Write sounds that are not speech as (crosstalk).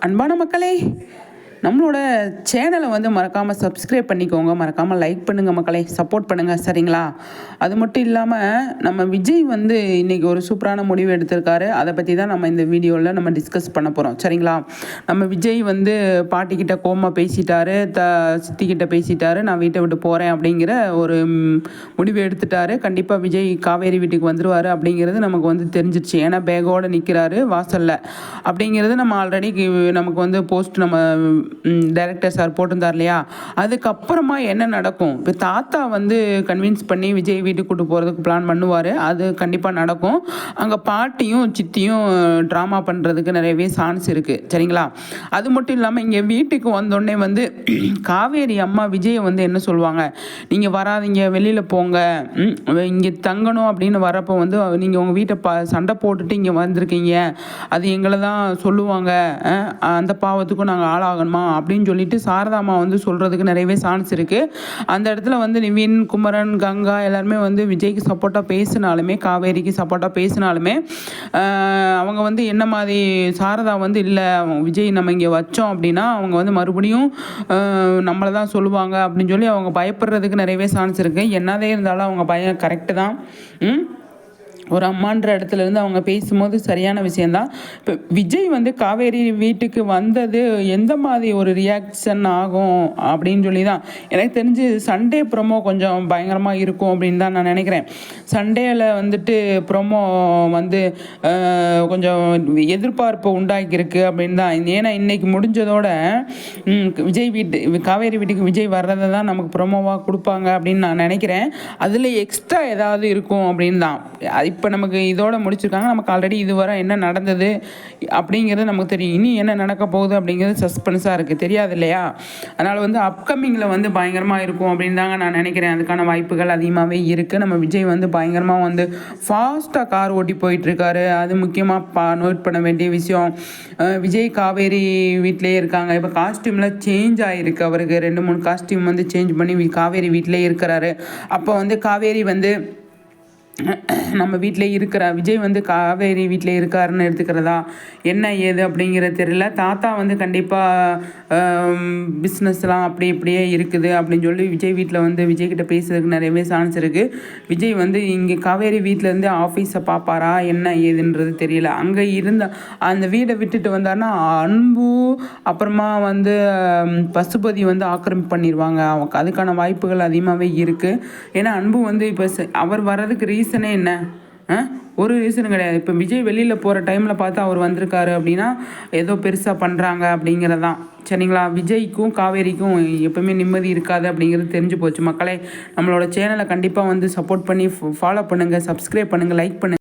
அன்பான மக்களே நம்மளோட சேனலை வந்து மறக்காமல் சப்ஸ்கிரைப் பண்ணிக்கோங்க. மறக்காமல் லைக் பண்ணுங்கள் மக்களை. சப்போர்ட் பண்ணுங்கள் சரிங்களா? அது மட்டும் இல்லாமல் நம்ம விஜய் வந்து இன்றைக்கி ஒரு சூப்பரான முடிவு எடுத்திருக்காரு. அதை பற்றி தான் நம்ம இந்த வீடியோவில் நம்ம டிஸ்கஸ் பண்ண போகிறோம் சரிங்களா? நம்ம விஜய் வந்து பாட்டிக்கிட்ட கோமா பேசிட்டாரு. த சித்திக்கிட்ட பேசிட்டாரு. நான் வீட்டை விட்டு போகிறேன் அப்படிங்கிற ஒரு முடிவு எடுத்துட்டாரு. கண்டிப்பாக விஜய் காவேரி வீட்டுக்கு வந்துடுவார் அப்படிங்கிறது நமக்கு வந்து தெரிஞ்சிருச்சு. ஏன்னா பேகோடு நிற்கிறாரு வாசலில். அப்படிங்கிறது நம்ம ஆல்ரெடி நமக்கு வந்து போஸ்ட் நம்ம டைரக்டர் சார் போட்டிருந்தார் இல்லையா? அதுக்கப்புறமா என்ன நடக்கும்? இப்போ தாத்தா வந்து கன்வின்ஸ் பண்ணி விஜய் வீட்டுக்கு கூட்டு போகிறதுக்கு பிளான் பண்ணுவார். அது கண்டிப்பாக நடக்கும். அங்கே பாட்டியும் சித்தியும் ட்ராமா பண்ணுறதுக்கு நிறையவே சான்ஸ் இருக்குது சரிங்களா? அது மட்டும் இல்லாமல் இங்கே வீட்டுக்கு வந்தோடனே வந்து (clears throat) காவேரி அம்மா விஜயை வந்து என்ன சொல்லுவாங்க? நீங்கள் வராதிங்க வெளியில் போங்க. இங்கே தங்கணும் அப்படின்னு வரப்போ வந்து நீங்கள் உங்கள் வீட்டை ப சண்டை போட்டுட்டு இங்கே வந்திருக்கீங்க. அது எங்களை தான் சொல்லுவாங்க. அந்த பாவத்துக்கும் நாங்கள் ஆளாகணுமா? வேண்டாமா அப்படின்னு சொல்லிட்டு சாரதாமா வந்து சொல்கிறதுக்கு நிறையவே சான்ஸ் இருக்குது அந்த இடத்துல வந்து நிவின் குமரன் கங்கா எல்லாருமே வந்து விஜய்க்கு சப்போர்ட்டாக பேசினாலுமே காவேரிக்கு சப்போர்ட்டாக பேசினாலுமே அவங்க வந்து என்ன மாதிரி சாரதா வந்து இல்லை விஜய் நம்ம இங்கே வச்சோம் அப்படின்னா அவங்க வந்து மறுபடியும் நம்மளை தான் சொல்லுவாங்க அப்படின்னு சொல்லி அவங்க பயப்படுறதுக்கு நிறையவே சான்ஸ் இருக்குது என்னதே இருந்தாலும் அவங்க பயம் கரெக்டு தான். ஒரு அம்மான்ற இடத்துல இருந்து அவங்க பேசும்போது சரியான விஷயந்தான் இப்போ விஜய் வந்து காவேரி வீட்டுக்கு வந்தது எந்த மாதிரி ஒரு ரியாக்ஷன் ஆகும் அப்படின்னு சொல்லி தான் எனக்கு தெரிஞ்சு சண்டே ப்ரொமோ கொஞ்சம் பயங்கரமாக இருக்கும் அப்படின்னு தான் நான் நினைக்கிறேன். சண்டேயில் வந்துட்டு ப்ரொமோ வந்து கொஞ்சம் எதிர்பார்ப்பு உண்டாக்கியிருக்கு அப்படின்னு தான். ஏன்னா இன்னைக்கு முடிஞ்சதோட விஜய் வீட்டு காவேரி வீட்டுக்கு விஜய் வர்றதை தான் நமக்கு ப்ரொமோவாக கொடுப்பாங்க அப்படின்னு நான் நினைக்கிறேன். அதில் எக்ஸ்ட்ரா ஏதாவது இருக்கும் அப்படின்னு தான். இப்போ நமக்கு இதோட முடிச்சிருக்காங்க. நமக்கு ஆல்ரெடி இதுவரை என்ன நடந்தது அப்படிங்கிறது நமக்கு தெரியும். இனி என்ன நடக்க போகுது அப்படிங்கிறது சஸ்பென்ஸாக இருக்குது தெரியாது இல்லையா? அதனால் வந்து அப்கமிங்கில் வந்து பயங்கரமாக இருக்கும் அப்படின்னு தாங்க நான் நினைக்கிறேன். அதுக்கான வாய்ப்புகள் அதிகமாகவே இருக்குது நம்ம விஜய் வந்து பயங்கரமாக வந்து ஃபாஸ்ட்டாக கார் ஓட்டி போயிட்டுருக்காரு. அது முக்கியமாக பா நோட் பண்ண வேண்டிய விஷயம். விஜய் காவேரி வீட்டிலே இருக்காங்க. இப்போ காஸ்டியூம்லாம் சேஞ்ச் ஆகிருக்கு அவருக்கு. ரெண்டு மூணு காஸ்டியூம் வந்து சேஞ்ச் பண்ணி காவேரி வீட்டிலே இருக்கிறாரு. அப்போ வந்து காவேரி வந்து நம்ம வீட்டில் இருக்கிற விஜய் வந்து காவேரி வீட்டில் இருக்காருன்னு எடுத்துக்கிறதா? என்ன ஏது அப்படிங்கிறது தெரியல. தாத்தா வந்து கண்டிப்பாக பிஸ்னஸ்லாம் அப்படி இப்படியே இருக்குது அப்படின்னு சொல்லி விஜய் வீட்டில் வந்து விஜய்கிட்ட பேசுறதுக்கு நிறையவே சான்ஸ் இருக்குது விஜய் வந்து இங்கே காவேரி வீட்டிலேருந்து ஆஃபீஸை பார்ப்பாரா என்ன ஏதுன்றது தெரியல. அங்கே இருந்த அந்த வீடை விட்டுட்டு வந்தார்னா அன்பு அப்புறமா வந்து பசுபதி வந்து ஆக்கிரமிப்பு பண்ணிடுவாங்க அவங்க அதுக்கான வாய்ப்புகள் அதிகமாகவே இருக்குது ஏன்னா அன்பு வந்து இப்போ அவர் வர்றதுக்கு ரீசன் ரீசனே என்ன? ஒரு ரீசனும் கிடையாது. இப்போ விஜய் வெளியில் போகிற டைமில் பார்த்து அவர் வந்திருக்காரு அப்படின்னா ஏதோ பெருசாக பண்ணுறாங்க அப்படிங்கிறதான். சரிங்களா? விஜய்க்கும் காவேரிக்கும் எப்பவுமே நிம்மதி இருக்காது அப்படிங்கிறது தெரிஞ்சு போச்சு. மக்களே நம்மளோட சேனலை கண்டிப்பாக வந்து சப்போர்ட் பண்ணி ஃபாலோ பண்ணுங்கள் சப்ஸ்கிரைப் பண்ணுங்கள் லைக் பண்ணுங்கள்